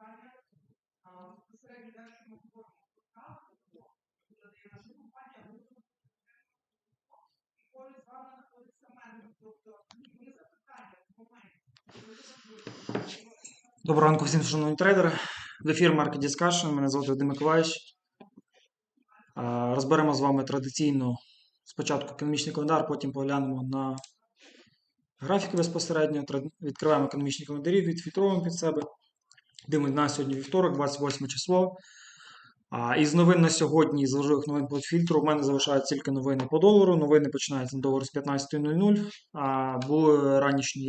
компанія, а, безпосередньо далі ми говоримо про право, тобто дає наша компанія, ми і коли з вами знаходиться менеджер, тобто є запитання в. Доброго ранку всім шановні трейдери. В ефір Market Discussion. Мене звати Вадим Миколаївич. Розберемо з вами традиційно спочатку економічний календар, потім поглянемо на графіки безпосередньо. Відкриваємо економічні календарі, відфільтровуємо під себе. Дивимося на сьогодні вівторок, 28 число. А, із новин на сьогодні, з важливих новин по фільтру, у мене залишаються тільки новини по долару. Новини починаються на долар з 15.00. А, були ранішні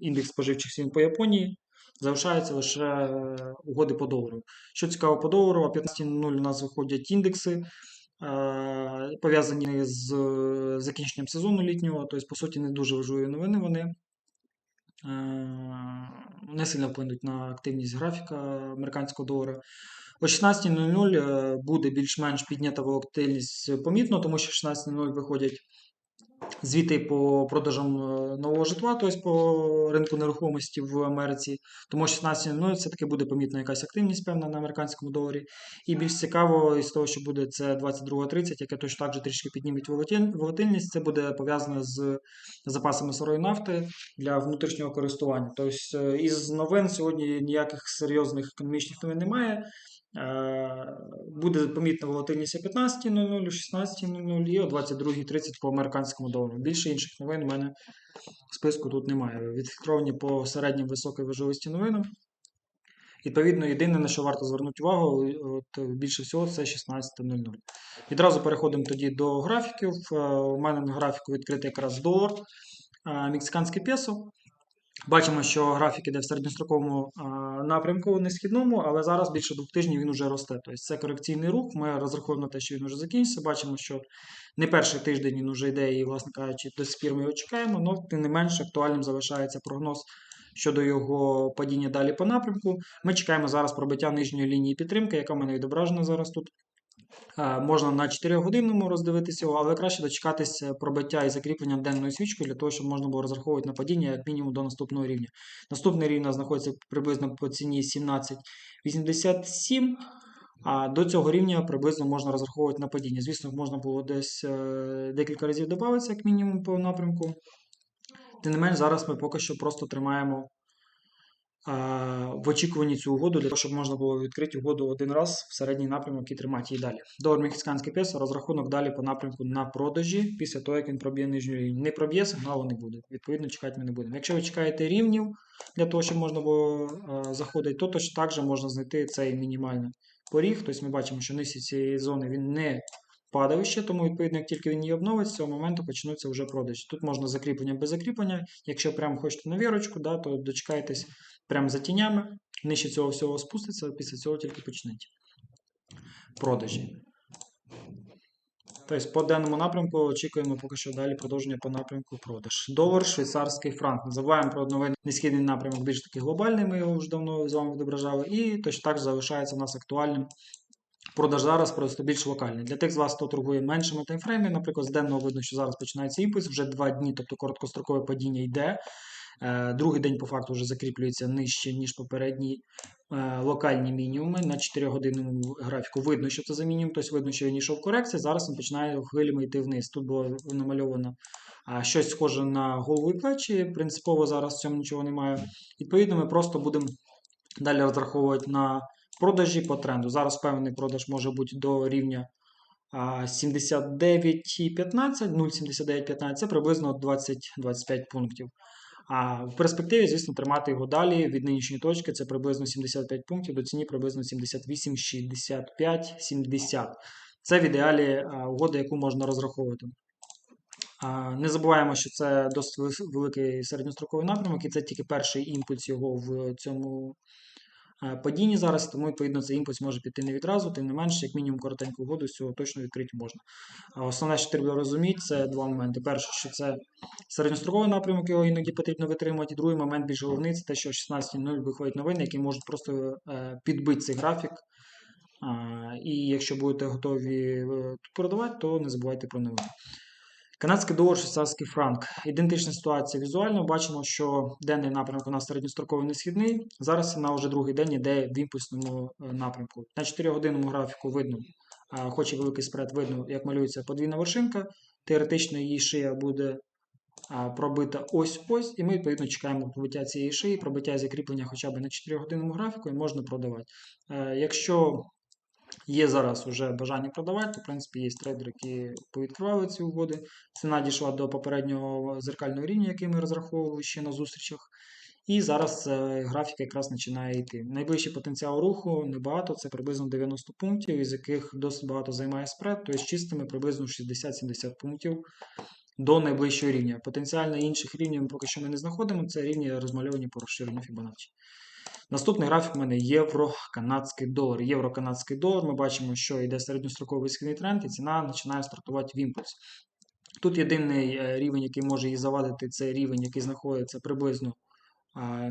індекс споживчих цін по Японії. Залишаються лише е, угоди по долару. Що цікаво по долару, о 15.00 у нас виходять індекси, пов'язані з е, закінченням сезону літнього. Тобто, по суті, не дуже важливі новини вони. Е, Не сильно вплинуть на активність графіка американського долара. О 16.00 е, буде більш-менш піднята волатильність помітно, тому що о 16.00 виходять звіти по продажам е, нового житла, тобто по ринку нерухомості в Америці. Тому 16.00 все-таки буде помітна якась активність певна на американському доларі. І більш цікаво із того, що буде це 22.30, яке точно так же трішки підніметь волатиль- волатильність. Це буде пов'язано з запасами сирої нафти для внутрішнього користування. Тобто із новин сьогодні ніяких серйозних економічних новин немає. Е, Буде помітна волатильність о 15.00, о 16.00 і о 22.30 по американському долару. Більше інших новин у мене в списку тут немає. Відфільтровані по середнім високій важливості новинам. Відповідно, єдине, на що варто звернути увагу, от, більше всього, це 16.00. Відразу переходимо тоді до графіків. Е, У мене на графіку відкритий якраз долар, е, мексиканське песо. Бачимо, що графік іде в середньостроковому а, напрямку несхідному, але зараз більше двох тижнів він вже росте. Тобто це корекційний рух. Ми розраховуємо на те, що він вже закінчиться. Бачимо, що не перший тиждень він вже йде, і, власне кажучи, до сих пір ми його чекаємо, але тим не менш актуальним залишається прогноз щодо його падіння далі по напрямку. Ми чекаємо зараз пробиття нижньої лінії підтримки, яка в мене відображена зараз тут. Е, Можна на 4 годинному роздивитися але краще дочекатися пробиття і закріплення денною свічкою для того, щоб можна було розраховувати на падіння як мінімум до наступного рівня. Наступний рівень знаходиться приблизно по ціні 17,87. А до цього рівня приблизно можна розраховувати на падіння. Звісно, можна було десь е, декілька разів додатися, як мінімум, по напрямку. Тим не менш, зараз ми поки що просто тримаємо в очікуванні цю угоду для того, щоб можна було відкрити угоду один раз в середній напрямок і тримати її далі. Долар мексиканське песо, розрахунок далі по напрямку на продажі після того, як він проб'є нижню лінію. Не проб'є, сигналу не буде. Відповідно, чекати ми не будемо. Якщо ви чекаєте рівнів для того, щоб можна було заходити, то точно так же можна знайти цей мінімальний поріг. Тобто ми бачимо, що нижче цієї зони він не падав ще, тому відповідно, як тільки він її обновить, з цього моменту почнуться вже продажі. Тут можна закріплення без закріплення. Якщо прямо хочете на вірочку, да, то дочекайтесь прямо за тінями, нижче цього всього спуститься, після цього тільки почнуть продажі. Тобто по даному напрямку очікуємо поки що далі продовження по напрямку продаж. Долар, швейцарський франк. Не забуваємо про новий несхідний напрямок, більш таки глобальний, ми його вже давно з вами відображали. І точно так же залишається у нас актуальним Продаж зараз просто більш локальний. Для тих з вас, хто торгує меншими таймфреймами, наприклад, з денного видно, що зараз починається імпульс, вже два дні, тобто короткострокове падіння йде. Е, Другий день по факту вже закріплюється нижче, ніж попередні е, локальні мінімуми. На 4 годинному графіку видно, що це за мінімум, тобто видно, що він йшов корекція. Зараз він починає хвилями йти вниз. Тут було намальовано щось схоже на голову і плечі. Принципово зараз в цьому нічого немає. Відповідно, ми просто будемо далі розраховувати на продажі по тренду. Зараз певний продаж може бути до рівня 79,15, 0,7915, це приблизно 20-25 пунктів. А в перспективі, звісно, тримати його далі від нинішньої точки це приблизно 75 пунктів, до ціні приблизно 78, 65, 70. Це в ідеалі угода, яку можна розраховувати. Не забуваємо, що це досить великий середньостроковий напрямок, і це тільки перший імпульс його в цьому е, падінні зараз, тому відповідно цей імпульс може піти не відразу, тим не менше, як мінімум коротеньку угоду з цього точно відкрити можна. Основне, що треба розуміти, це два моменти. Перше, що це середньостроковий напрямок, його іноді потрібно витримувати. Другий момент більш головний це те, що о 16.00 виходять новини, які можуть просто е, підбити цей графік. І якщо будете готові е, продавати, то не забувайте про новини. Канадський долар, швейцарський франк. Ідентична ситуація візуально. Бачимо, що денний напрямок у нас середньостроковий несхідний. Зараз ціна вже другий день йде в імпульсному е, напрямку. На 4-годинному графіку видно, хоч і великий спред, видно, як малюється подвійна вершинка. Теоретично її шия буде пробита ось-ось, і ми відповідно чекаємо пробиття цієї шиї, пробиття закріплення хоча б на 4-годинному графіку і можна продавати. Е, Якщо є зараз вже бажання продавати, в принципі є трейдери, які повідкривали ці угоди. Ціна дійшла до попереднього зеркального рівня, який ми розраховували ще на зустрічах. І зараз е, графік якраз починає йти. Найближчий потенціал руху небагато, це приблизно 90 пунктів, із яких досить багато займає спред, тобто чистими приблизно 60-70 пунктів до найближчого рівня. Потенціально інших рівнів ми поки що ми не знаходимо, це рівні розмальовані по розширенню Fibonacci. Наступний графік у мене євро-канадський долар. Євро-канадський долар. Ми бачимо, що йде середньостроковий східний тренд, і ціна починає стартувати в імпульс. Тут єдиний е, рівень, який може її завадити, це рівень, який знаходиться приблизно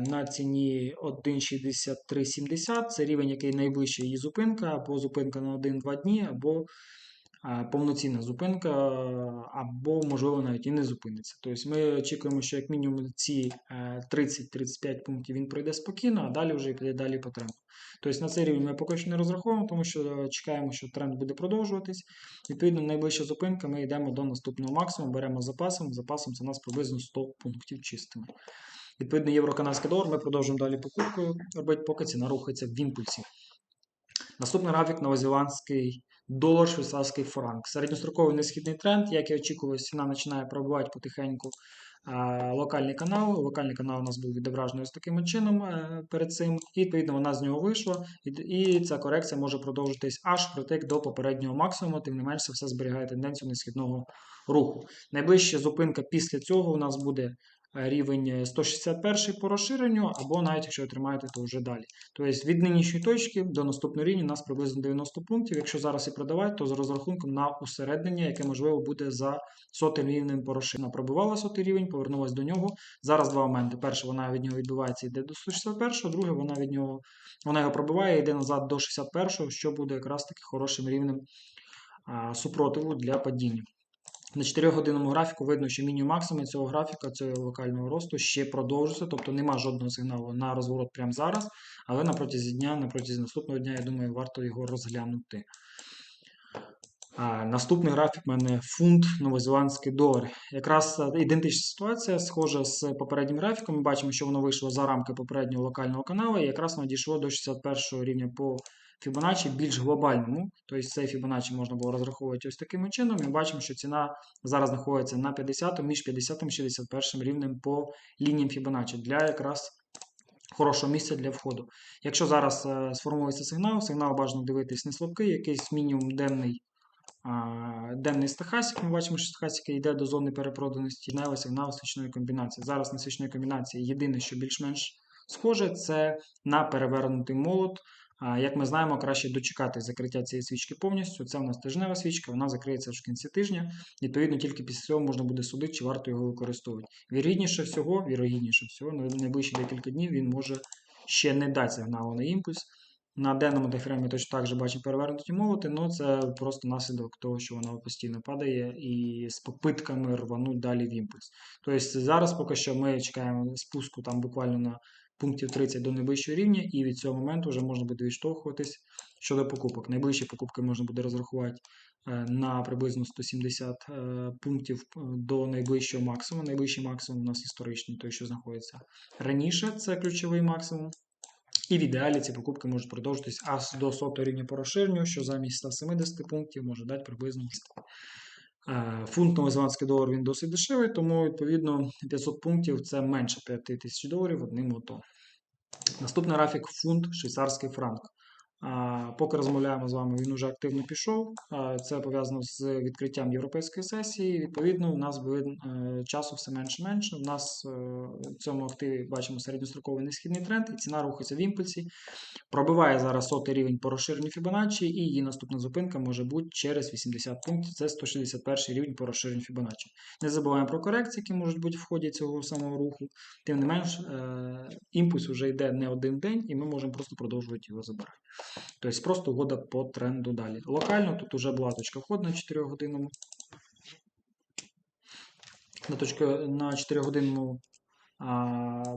на ціні 1,6370. Це рівень, який найближче її зупинка, або зупинка на 1-2 дні, або повноцінна зупинка, або, можливо, навіть і не зупиниться. Тобто ми очікуємо, що як мінімум ці е, 30-35 пунктів він пройде спокійно, а далі вже піде далі по тренду. Тобто на цей рівень ми поки що не розраховуємо, тому що чекаємо, що тренд буде продовжуватись. Відповідно, найближча зупинка, ми йдемо до наступного максимуму, беремо запасом. Запасом це у нас приблизно 100 пунктів чистими. Відповідно, євро-канадський долар ми продовжуємо далі покупкою робити, поки ціна рухається в імпульсі. Наступний графік новозеландський долар, швейцарський франк. Середньостроковий несхідний тренд, як і очікувалось, ціна починає пробивати потихеньку локальний канал. Локальний канал у нас був відображений ось таким чином е, перед цим. І відповідно вона з нього вийшла. І, ця корекція може продовжитись аж притик до попереднього максимуму, тим не менше все зберігає тенденцію несхідного руху. Найближча зупинка після цього у нас буде рівень 161 по розширенню, або навіть якщо отримаєте, то вже далі. Тобто від нинішньої точки до наступного рівня у нас приблизно 90 пунктів. Якщо зараз і продавати, то з розрахунком на усереднення, яке можливо буде за сотим рівнем по розширенню. Пробивала сотий рівень, повернулася до нього. Зараз два моменти. Перше, вона від нього відбивається, йде до 161, друге, вона від нього вона його пробиває, йде назад до 61, що буде якраз таки хорошим рівнем супротиву для падіння. На 4-годинному графіку видно, що мінімум максимум цього графіка, цього локального росту ще продовжується, тобто нема жодного сигналу на розворот прямо зараз, але на протязі дня, на протязі наступного дня, я думаю, варто його розглянути. А, наступний графік в мене фунт новозеландський долар. Якраз е, ідентична ситуація, схожа з попереднім графіком. Ми бачимо, що воно вийшло за рамки попереднього локального каналу, і якраз воно дійшло до 61 рівня по Fibonacci більш глобальному. Тобто цей Fibonacci можна було розраховувати ось таким чином. Ми бачимо, що ціна зараз знаходиться на 50 між 50 і 61 рівнем по лініям Fibonacci для якраз хорошого місця для входу. Якщо зараз е, сформується сигнал, сигнал бажано дивитись не слабкий, якийсь мінімум денний. Денний стахасик, ми бачимо, що стахасик йде до зони перепроданості, сигнал сигнал свічної комбінації. Зараз на свічної комбінації єдине, що більш-менш схоже, це на перевернутий молот. Як ми знаємо, краще дочекати закриття цієї свічки повністю. Це у нас тижнева свічка, вона закриється в кінці тижня. Відповідно, тільки після цього можна буде судити, чи варто його використовувати. Вірогідніше всього, вірогідніше всього, на найближчі декілька днів він може ще не дати сигналу на імпульс. На денному тайфреймі точно так же бачимо перевернуті молоти, але це просто наслідок того, що вона постійно падає і з попитками рвануть далі в імпульс. Тобто зараз поки що ми чекаємо спуску там буквально на пунктів 30 до найближчого рівня, і від цього моменту вже можна буде відштовхуватись щодо покупок. Найближчі покупки можна буде розрахувати е, на приблизно 170 е, пунктів е, до найближчого максимуму. Найближчий максимум у нас історичний, той, що знаходиться раніше, це ключовий максимум. І в ідеалі ці покупки можуть продовжитись аж до сотого рівня по розширенню, що замість 170 пунктів може дати приблизно 100. Фунт новозеландський долар він досить дешевий, тому відповідно 500 пунктів це менше 5 тисяч доларів одним ото. Наступний графік фунт швейцарський франк. Поки розмовляємо з вами, він уже активно пішов. Це пов'язано з відкриттям європейської сесії. Відповідно, у нас буде е, часу все менше менше. У нас е, в цьому активі бачимо середньостроковий несхідний тренд, і ціна рухається в імпульсі. Пробиває зараз сотий рівень по розширенню Fibonacci, і її наступна зупинка може бути через 80 пунктів. Це 161 рівень по розширенню Fibonacci. Не забуваємо про корекції, які можуть бути в ході цього самого руху. Тим не менш, е, імпульс вже йде не один день, і ми можемо просто продовжувати його забирати. Тобто просто угода по тренду далі. Локально тут вже була точка входу на 4 годинному. на, точку, на 4 годинному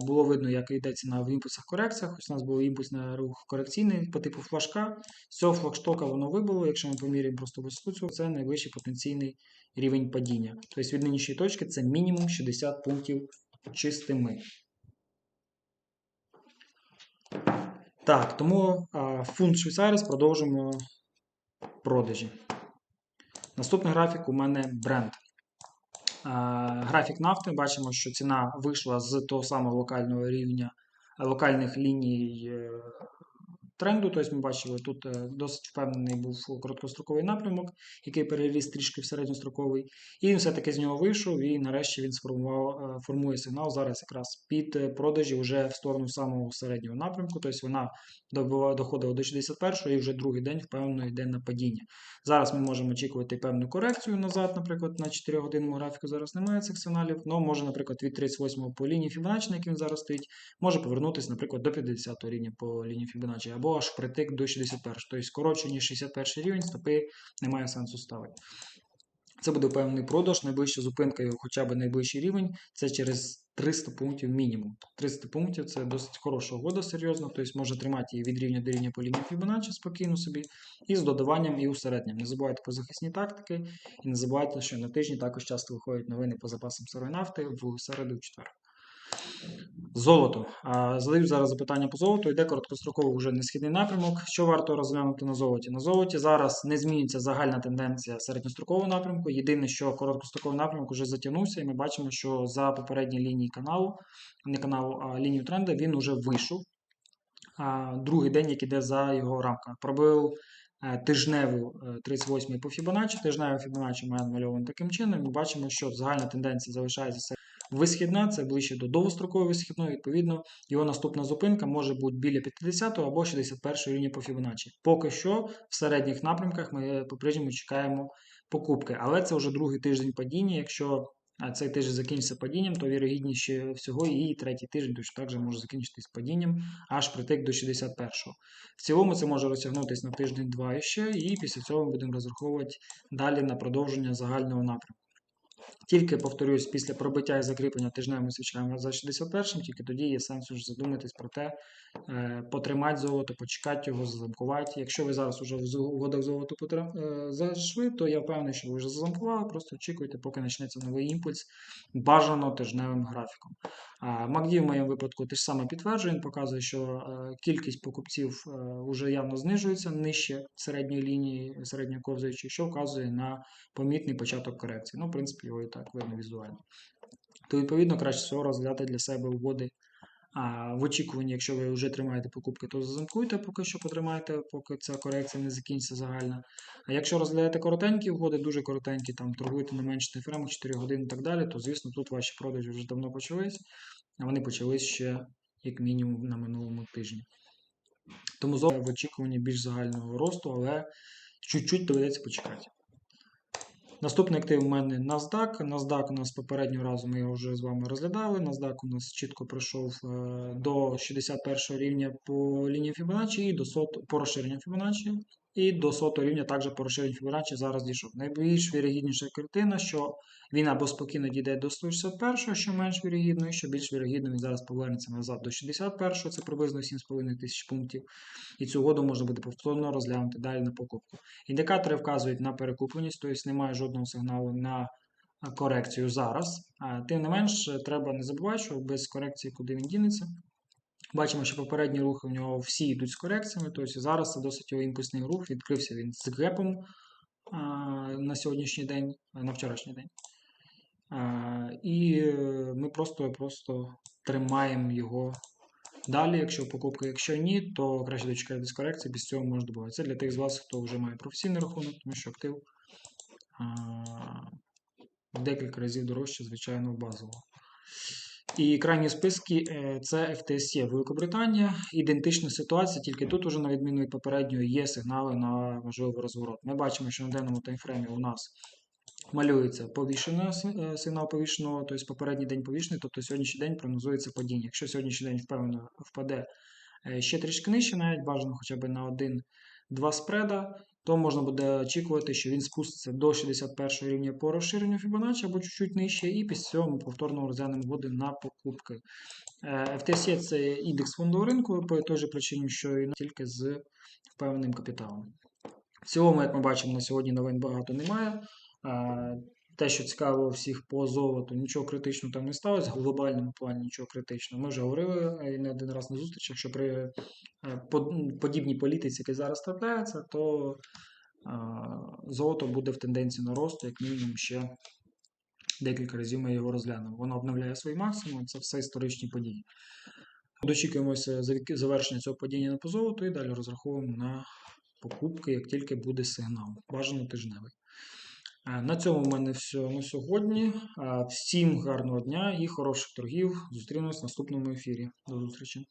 було видно, як йде ціна в імпульсах корекціях. Ось у нас був імпульсний рух корекційний по типу флажка. З цього флагштока воно вибило. Якщо ми поміряємо просто висоту, це найвищий потенційний рівень падіння. Тобто від нинішньої точки це мінімум 60 пунктів чистими. Так, тому фунт Швейцаріс продовжуємо продажі. Наступний графік у мене бренд. Графік нафти. Бачимо, що ціна вийшла з того самого локального рівня локальних ліній е, тренду. Тобто ми бачили, тут е, досить впевнений був короткостроковий напрямок, який переріс трішки в середньостроковий. І він все-таки з нього вийшов, і нарешті він сформував, е, формує сигнал зараз якраз під продажі вже в сторону самого середнього напрямку. Тобто вона доходила до 61 і вже другий день впевнено йде на падіння. Зараз ми можемо очікувати певну корекцію назад, наприклад, на 4 годинному графіку зараз немає цих сигналів. але може, наприклад, від 38-го по лінії Fibonacci, на якій він зараз стоїть, може повернутися, наприклад, до 50 рівня по лінії Fibonacci, або аж притик до 61. Тобто коротше, ніж 61 рівень, стопи немає сенсу ставити. Це буде певний продаж, найближча зупинка його, хоча б найближчий рівень, це через 300 пунктів мінімум. 300 пунктів це досить хороша угода, серйозно. Тобто може тримати її від рівня до рівня по лінії Fibonacci спокійно собі, і з додаванням і усереднім. Не забувайте про захисні тактики, і не забувайте, що на тижні також часто виходять новини по запасам сирої нафти в середу в четвер. Золото. А, Задають зараз запитання по золоту. Йде короткостроковий вже несхідний напрямок. Що варто розглянути на золоті? На золоті зараз не змінюється загальна тенденція середньострокового напрямку. Єдине, що короткостроковий напрямок вже затягнувся, і ми бачимо, що за попередні лінії каналу, не каналу, а лінію тренду, він вже вийшов. Другий день, який йде за його рамками. Пробив е, тижневу е, 38 по Fibonacci. Тижневу Fibonacci має намальований таким чином. Ми бачимо, що загальна тенденція залишається Висхідна це ближче до довгострокової висхідної, відповідно, його наступна зупинка може бути біля 50 або 61 рівня по Fibonacci. Поки що в середніх напрямках ми по-прежньому чекаємо покупки, але це вже другий тиждень падіння. Якщо цей тиждень закінчиться падінням, то вірогідніше всього і третій тиждень точно так же може закінчитись падінням аж притик до 61-го. В цілому це може розтягнутися на тиждень-два іще, і після цього ми будемо розраховувати далі на продовження загального напрямку. Тільки, повторюсь, після пробиття і закріплення тижневими свічками за 61-м, тільки тоді є сенс уже задуматись про те, е, потримати золото, почекати його, зазамкувати. Якщо ви зараз вже в угодах золоту потра- е, зайшли, то я впевнений, що ви вже зазамкували, просто очікуйте, поки почнеться новий імпульс, бажано тижневим графіком. MACD в моєму випадку те ж саме підтверджує, він показує, що е, кількість покупців вже явно знижується нижче середньої лінії, середньої ковзаючої, що вказує на помітний початок корекції. Ну, в принципі, його і так видно візуально. То, відповідно, краще всього розглядати для себе угоди а, в очікуванні, якщо ви вже тримаєте покупки, то зазимкуйте, поки що потримайте, поки ця корекція не закінчиться загальна. А якщо розглядаєте коротенькі угоди, дуже коротенькі, там торгуєте на менше тайфрему, 4 години і так далі, то звісно тут ваші продажі вже давно почались, а вони почались ще як мінімум на минулому тижні. Тому зовсім в очікуванні більш загального росту, але чуть-чуть доведеться почекати. Наступний актив у мене NASDAQ. NASDAQ у нас попереднього разу ми його вже з вами розглядали. NASDAQ у нас чітко пройшов е, до 61 рівня по лінії Fibonacci і до 100, по розширенню Fibonacci. І до 100 рівня також по розширенню Fibonacci зараз дійшов. Найбільш вірогідніша картина, що він або спокійно дійде до 161, що менш вірогідно, і що більш вірогідно, він зараз повернеться назад до 61, це приблизно 7,5 тисяч пунктів. І цю угоду можна буде повторно розглянути далі на покупку. Індикатори вказують на перекупленість, тобто немає жодного сигналу на корекцію зараз. Тим не менш, треба не забувати, що без корекції куди він дінеться. Бачимо, що попередні рухи в нього всі йдуть з корекціями, тобто зараз це досить його імпульсний рух, відкрився він з грепом а, на сьогоднішній день, на вчорашній день. І е, ми просто, просто тримаємо його далі, якщо покупка, якщо ні, то краще дочекатись корекції, без цього можна добувати. Це для тих з вас, хто вже має професійний рахунок, тому що актив в декілька разів дорожче, звичайно, базового. І крайні списки е, це FTSE Великобританія. Ідентична ситуація, тільки тут, уже, на відміну від попередньої, є сигнали на можливий розворот. Ми бачимо, що на денному таймфреймі у нас малюється повішений сигнал повішеного, тобто попередній день повішений, тобто сьогоднішній день прогнозується падіння. Якщо сьогоднішній день впевнено впаде е, ще трішки нижче, навіть бажано хоча б на один-два спреда, то можна буде очікувати, що він спуститься до 61 рівня по розширенню Fibonacci або чуть-чуть нижче, і після цього ми повторно розглянемо води на покупки. FTC FTSE – це індекс фондового ринку по той же причині, що і тільки з впевненим капіталом. В цілому, як ми бачимо, на сьогодні новин багато немає. Те, що цікаво всіх по золоту, нічого критичного там не сталося, в глобальному плані нічого критичного. Ми вже говорили е, не один раз на зустрічах, що при е, подібній політиці, яка зараз трапляється, то золото буде в тенденції на рост, як мінімум ще декілька разів ми його розглянемо. Воно обновляє свої максимуми, це все історичні події. Дочікуємося завершення цього падіння на по золоту і далі розраховуємо на покупки, як тільки буде сигнал. Бажано тижневий. На цьому в мене все на сьогодні. Всім гарного дня і хороших торгів. Зустрінемось в наступному ефірі. До зустрічі.